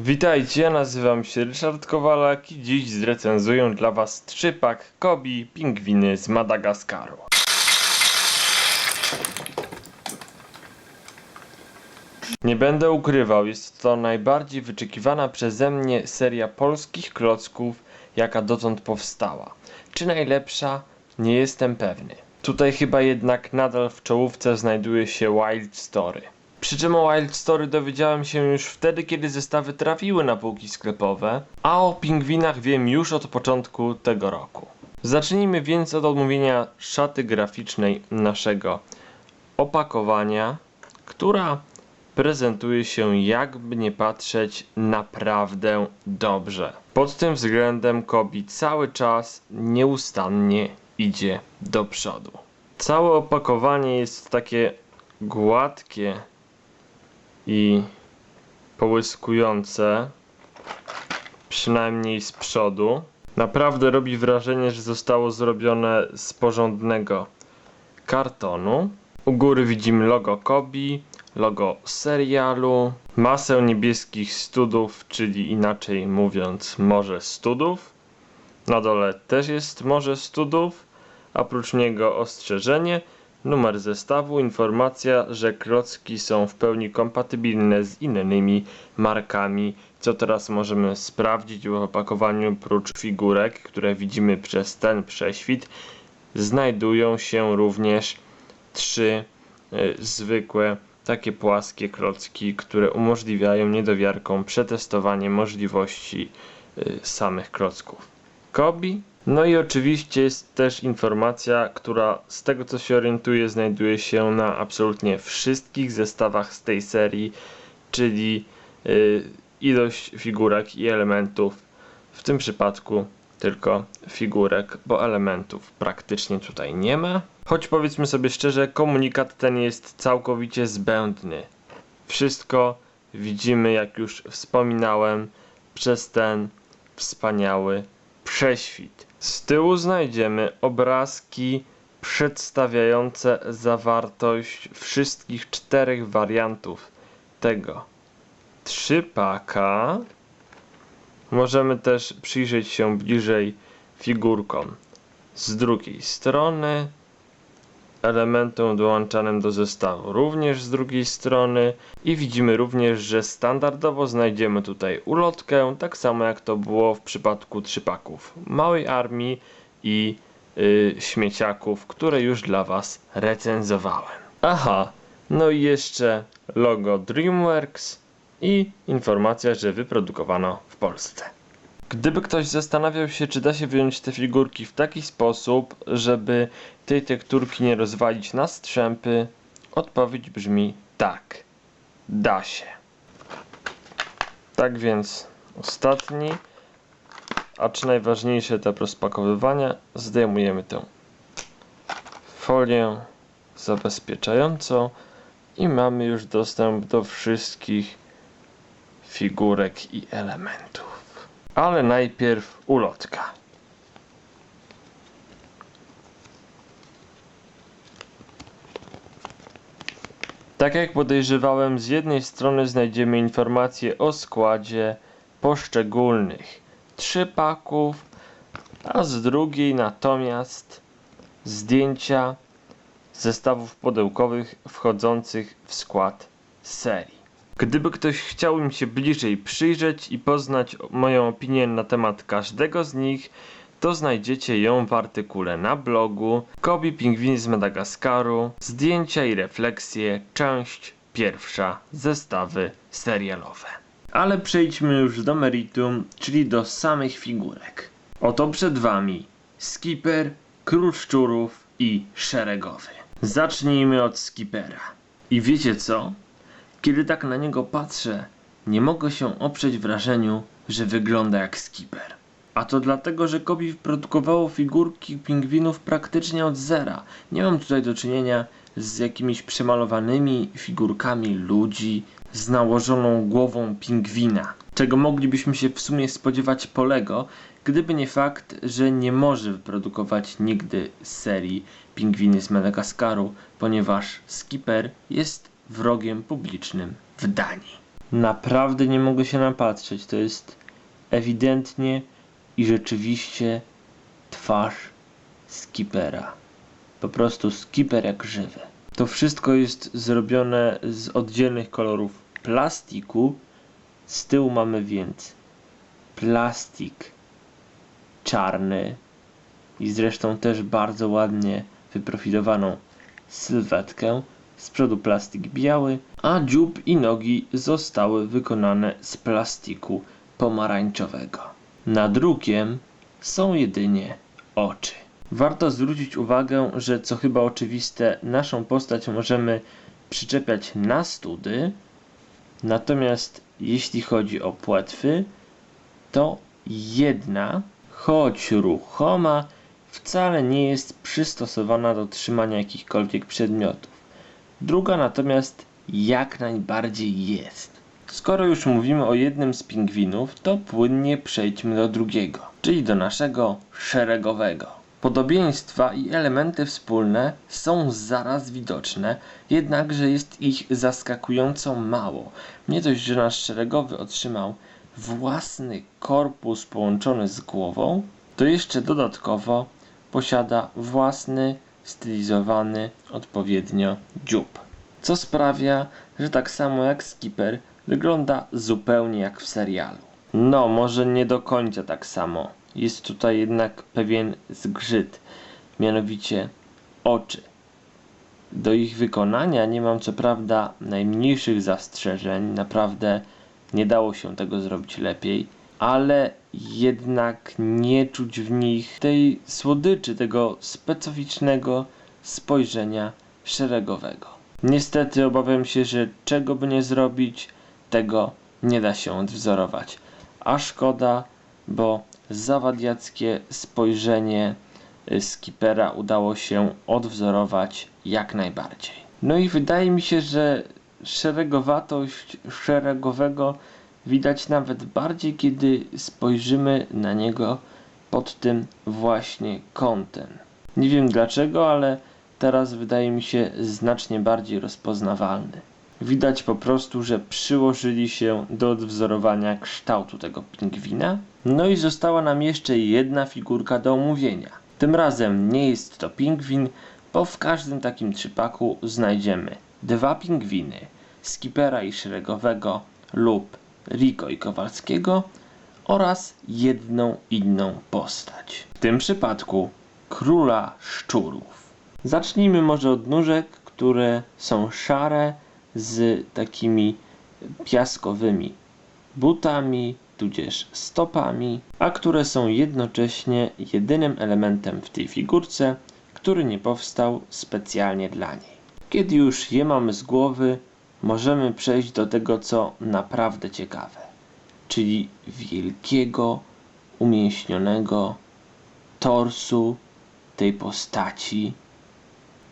Witajcie, ja nazywam się Ryszard Kowalak i dziś zrecenzuję dla Was trzypak Kobi Pingwiny z Madagaskaru. Nie będę ukrywał, jest to najbardziej wyczekiwana przeze mnie seria polskich klocków, jaka dotąd powstała. Czy najlepsza? Nie jestem pewny. Tutaj chyba jednak nadal w czołówce znajduje się Wild Story. Przy czym o Wild Story dowiedziałem się już wtedy, kiedy zestawy trafiły na półki sklepowe, a o pingwinach wiem już od początku tego roku. Zacznijmy więc od omówienia szaty graficznej naszego opakowania, która prezentuje się jakby nie patrzeć naprawdę dobrze. Pod tym względem Kobi cały czas nieustannie idzie do przodu. Całe opakowanie jest takie gładkie i połyskujące, przynajmniej z przodu. Naprawdę robi wrażenie, że zostało zrobione z porządnego kartonu. U góry widzimy logo Kobi, logo serialu, masę niebieskich studów, czyli inaczej mówiąc morze studów. Na dole też jest morze studów, a prócz niego ostrzeżenie, numer zestawu, informacja, że klocki są w pełni kompatybilne z innymi markami, co teraz możemy sprawdzić w opakowaniu prócz figurek, które widzimy przez ten prześwit, znajdują się również trzy y, zwykłe takie płaskie klocki, które umożliwiają niedowiarkom przetestowanie możliwości y, samych klocków. Kobi. No i oczywiście jest też informacja, która z tego co się orientuję znajduje się na absolutnie wszystkich zestawach z tej serii, czyli y, ilość figurek i elementów. W tym przypadku tylko figurek, bo elementów praktycznie tutaj nie ma. Choć powiedzmy sobie szczerze, komunikat ten jest całkowicie zbędny. Wszystko widzimy, jak już wspominałem, przez ten wspaniały prześwit. Z tyłu znajdziemy obrazki przedstawiające zawartość wszystkich czterech wariantów tego trzypaka. Możemy też przyjrzeć się bliżej figurkom z drugiej strony, elementom dołączanym do zestawu również z drugiej strony i widzimy również, że standardowo znajdziemy tutaj ulotkę, tak samo jak to było w przypadku trzypaków małej armii i y, śmieciaków, które już dla Was recenzowałem. Aha, no i jeszcze logo DreamWorks i informacja, że wyprodukowano w Polsce. Gdyby ktoś zastanawiał się, czy da się wyjąć te figurki w taki sposób, żeby tej tekturki nie rozwalić na strzępy, odpowiedź brzmi tak. Da się. Tak więc ostatni, acz najważniejszy etap rozpakowywania, zdejmujemy tę folię zabezpieczającą i mamy już dostęp do wszystkich figurek i elementów. Ale najpierw ulotka. Tak jak podejrzewałem, z jednej strony znajdziemy informacje o składzie poszczególnych trzypaków, a z drugiej natomiast zdjęcia zestawów pudełkowych wchodzących w skład serii. Gdyby ktoś chciał im się bliżej przyjrzeć i poznać moją opinię na temat każdego z nich, to znajdziecie ją w artykule na blogu Kobi Pingwin z Madagaskaru, zdjęcia i refleksje, część pierwsza, zestawy serialowe. Ale przejdźmy już do meritum, czyli do samych figurek. Oto przed wami Skipper, Król Szczurów i Szeregowy. Zacznijmy od Skippera. I wiecie co? Kiedy tak na niego patrzę, nie mogę się oprzeć wrażeniu, że wygląda jak skipper. A to dlatego, że Kobi produkowało figurki pingwinów praktycznie od zera. Nie mam tutaj do czynienia z jakimiś przemalowanymi figurkami ludzi z nałożoną głową pingwina. Czego moglibyśmy się w sumie spodziewać po Lego, gdyby nie fakt, że nie może wyprodukować nigdy serii Pingwiny z Madagaskaru, ponieważ Skipper jest wrogiem publicznym w Danii. Naprawdę nie mogę się napatrzeć. To jest ewidentnie i rzeczywiście twarz skipera. Po prostu skipper jak żywy. To wszystko jest zrobione z oddzielnych kolorów plastiku. Z tyłu mamy więc plastik czarny i zresztą też bardzo ładnie wyprofilowaną sylwetkę. Z przodu plastik biały, a dziób i nogi zostały wykonane z plastiku pomarańczowego. Nad drukiem są jedynie oczy. Warto zwrócić uwagę, że co chyba oczywiste, naszą postać możemy przyczepiać na study, natomiast jeśli chodzi o płetwy, to jedna, choć ruchoma, wcale nie jest przystosowana do trzymania jakichkolwiek przedmiotów. Druga natomiast jak najbardziej jest. Skoro już mówimy o jednym z pingwinów, to płynnie przejdźmy do drugiego, czyli do naszego szeregowego. Podobieństwa i elementy wspólne są zaraz widoczne, jednakże jest ich zaskakująco mało. Nie dość, że nasz szeregowy otrzymał własny korpus połączony z głową, to jeszcze dodatkowo posiada własny, stylizowany odpowiednio dziób. Co sprawia, że tak samo jak skipper wygląda zupełnie jak w serialu. No, może nie do końca tak samo. Jest tutaj jednak pewien zgrzyt, mianowicie oczy. Do ich wykonania nie mam co prawda najmniejszych zastrzeżeń, naprawdę nie dało się tego zrobić lepiej, ale jednak nie czuć w nich tej słodyczy, tego specyficznego spojrzenia szeregowego. Niestety obawiam się, że czego by nie zrobić, tego nie da się odwzorować. A szkoda, bo zawadiackie spojrzenie y, skipera udało się odwzorować jak najbardziej. No i wydaje mi się, że szeregowatość szeregowego widać nawet bardziej, kiedy spojrzymy na niego pod tym właśnie kątem. Nie wiem dlaczego, ale teraz wydaje mi się znacznie bardziej rozpoznawalny. Widać po prostu, że przyłożyli się do odwzorowania kształtu tego pingwina. No i została nam jeszcze jedna figurka do omówienia. Tym razem nie jest to pingwin, bo w każdym takim trzypaku znajdziemy dwa pingwiny, skipera i szeregowego lub Riko i Kowalskiego oraz jedną inną postać. W tym przypadku króla szczurów. Zacznijmy może od nóżek, które są szare z takimi piaskowymi butami, tudzież stopami, a które są jednocześnie jedynym elementem w tej figurce, który nie powstał specjalnie dla niej. Kiedy już je mamy z głowy, możemy przejść do tego, co naprawdę ciekawe, czyli wielkiego, umięśnionego torsu tej postaci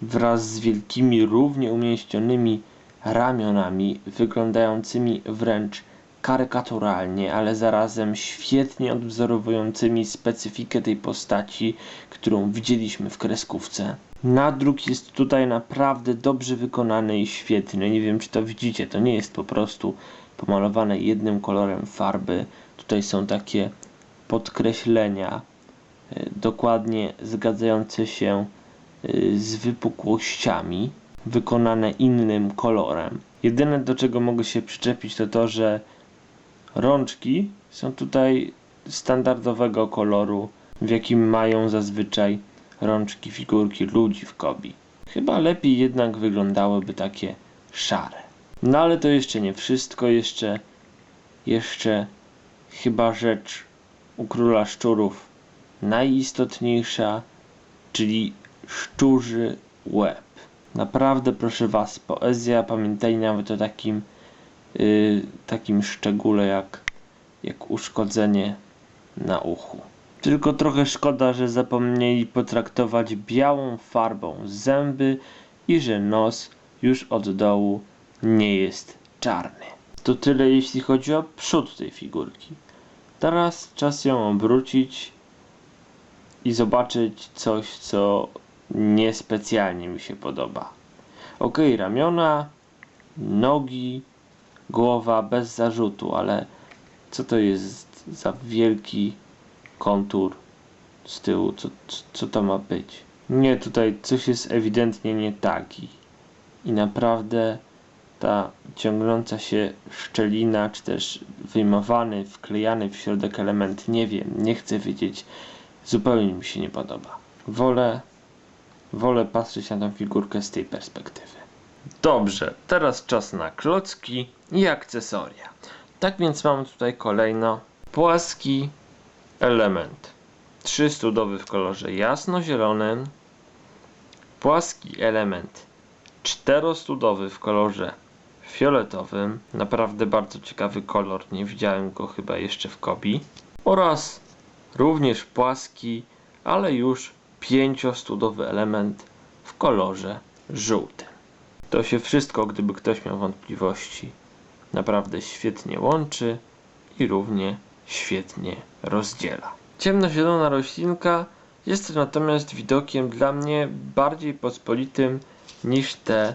wraz z wielkimi, równie umięśnionymi ramionami, wyglądającymi wręcz karykaturalnie, ale zarazem świetnie odwzorowującymi specyfikę tej postaci, którą widzieliśmy w kreskówce. Nadruk jest tutaj naprawdę dobrze wykonany i świetny. Nie wiem, czy to widzicie, to nie jest po prostu pomalowane jednym kolorem farby. Tutaj są takie podkreślenia, e, dokładnie zgadzające się e, z wypukłościami wykonane innym kolorem. Jedyne do czego mogę się przyczepić to to, że rączki są tutaj standardowego koloru, w jakim mają zazwyczaj rączki figurki ludzi w Kobi. Chyba lepiej jednak wyglądałyby takie szare. No ale to jeszcze nie wszystko, jeszcze jeszcze chyba rzecz u króla szczurów najistotniejsza, czyli szczurzy łeb. Naprawdę proszę Was, poezja pamiętaj nawet o takim, takim szczególe jak, jak uszkodzenie na uchu. Tylko trochę szkoda, że zapomnieli potraktować białą farbą zęby i że nos już od dołu nie jest czarny. To tyle jeśli chodzi o przód tej figurki. Teraz czas ją obrócić i zobaczyć coś, co niespecjalnie mi się podoba. Ok, ramiona, nogi, głowa bez zarzutu, ale co to jest za wielki kontur z tyłu? Co, co, to ma być? Nie, tutaj coś jest ewidentnie nie tak i, i naprawdę ta ciągnąca się szczelina, czy też wyjmowany, wklejany w środek element, nie wiem, nie chcę wiedzieć, zupełnie mi się nie podoba. Wolę, wolę patrzeć na tę figurkę z tej perspektywy. Dobrze, teraz czas na klocki i akcesoria. Tak więc mamy tutaj kolejno płaski element. Trzystudowy w kolorze jasno-zielonym, płaski element czterostudowy w kolorze fioletowym. Naprawdę bardzo ciekawy kolor, nie widziałem go chyba jeszcze w Kobi. Oraz również płaski, ale już pięciostudowy element w kolorze żółtym. To się wszystko, gdyby ktoś miał wątpliwości, naprawdę świetnie łączy i równie świetnie rozdziela. Ciemnozielona roślinka jest natomiast widokiem dla mnie bardziej pospolitym niż te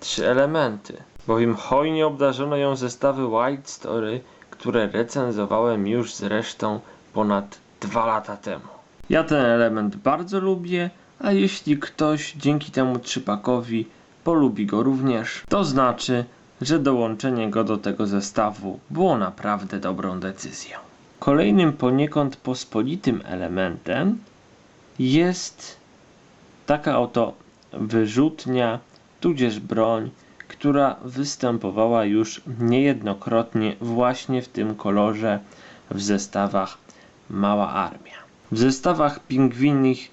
trzy elementy, bowiem hojnie obdarzono ją zestawy White Story, które recenzowałem już zresztą ponad dwa lata temu. Ja ten element bardzo lubię, a jeśli ktoś dzięki temu trzypakowi polubi go również, to znaczy, że dołączenie go do tego zestawu było naprawdę dobrą decyzją. Kolejnym poniekąd pospolitym elementem jest taka oto wyrzutnia, tudzież broń, która występowała już niejednokrotnie właśnie w tym kolorze w zestawach Mała Armia. W zestawach pingwinich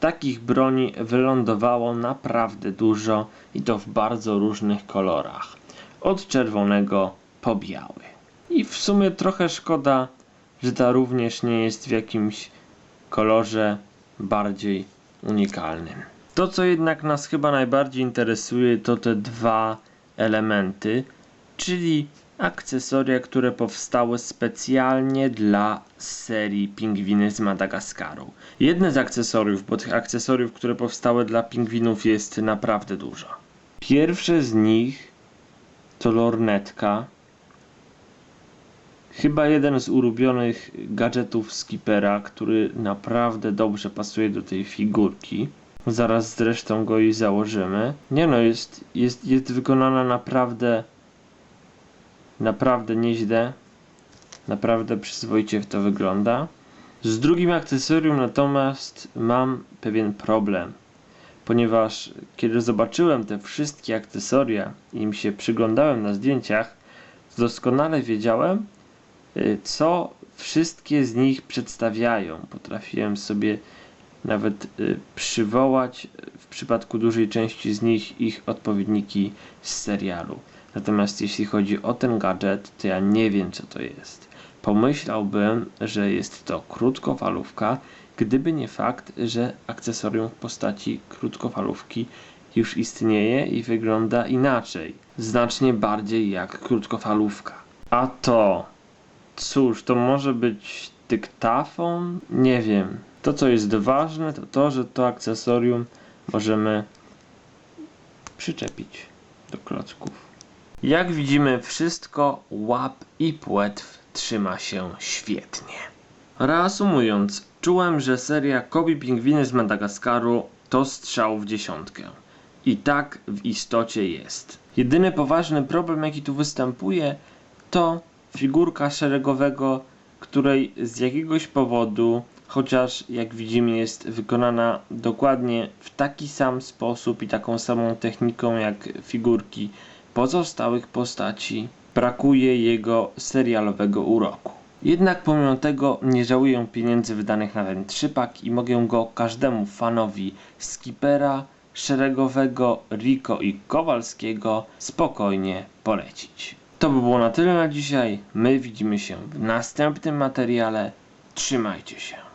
takich broni wylądowało naprawdę dużo i to w bardzo różnych kolorach. Od czerwonego po biały. I w sumie trochę szkoda, że ta również nie jest w jakimś kolorze bardziej unikalnym. To, co jednak nas chyba najbardziej interesuje, to te dwa elementy, czyli akcesoria, które powstały specjalnie dla serii Pingwiny z Madagaskaru. Jedne z akcesoriów, bo tych akcesoriów, które powstały dla pingwinów jest naprawdę dużo. Pierwsze z nich to lornetka. Chyba jeden z ulubionych gadżetów Skipera, który naprawdę dobrze pasuje do tej figurki. Zaraz zresztą go i założymy. Nie no, jest, jest, jest wykonana naprawdę naprawdę nieźle. Naprawdę przyzwoicie to wygląda. Z drugim akcesorium natomiast mam pewien problem. Ponieważ kiedy zobaczyłem te wszystkie akcesoria i im się przyglądałem na zdjęciach, doskonale wiedziałem, y, co wszystkie z nich przedstawiają. Potrafiłem sobie nawet y, przywołać w przypadku dużej części z nich ich odpowiedniki z serialu. Natomiast jeśli chodzi o ten gadżet, to ja nie wiem co to jest. Pomyślałbym, że jest to krótkofalówka, gdyby nie fakt, że akcesorium w postaci krótkofalówki już istnieje i wygląda inaczej. Znacznie bardziej jak krótkofalówka. A to, cóż, to może być dyktafon? Nie wiem. To, co jest ważne, to to, że to akcesorium możemy przyczepić do klocków. Jak widzimy, wszystko łap i płetw trzyma się świetnie. Reasumując, czułem, że seria Kobi Pingwiny z Madagaskaru to strzał w dziesiątkę. I tak w istocie jest. Jedyny poważny problem, jaki tu występuje, to figurka szeregowego, której z jakiegoś powodu, chociaż jak widzimy jest wykonana dokładnie w taki sam sposób i taką samą techniką jak figurki pozostałych postaci, brakuje jego serialowego uroku. Jednak pomimo tego nie żałuję pieniędzy wydanych na ten trzypak i mogę go każdemu fanowi Skipera, Szeregowego, Rico i Kowalskiego spokojnie polecić. To by było na tyle na dzisiaj. My widzimy się w następnym materiale. Trzymajcie się.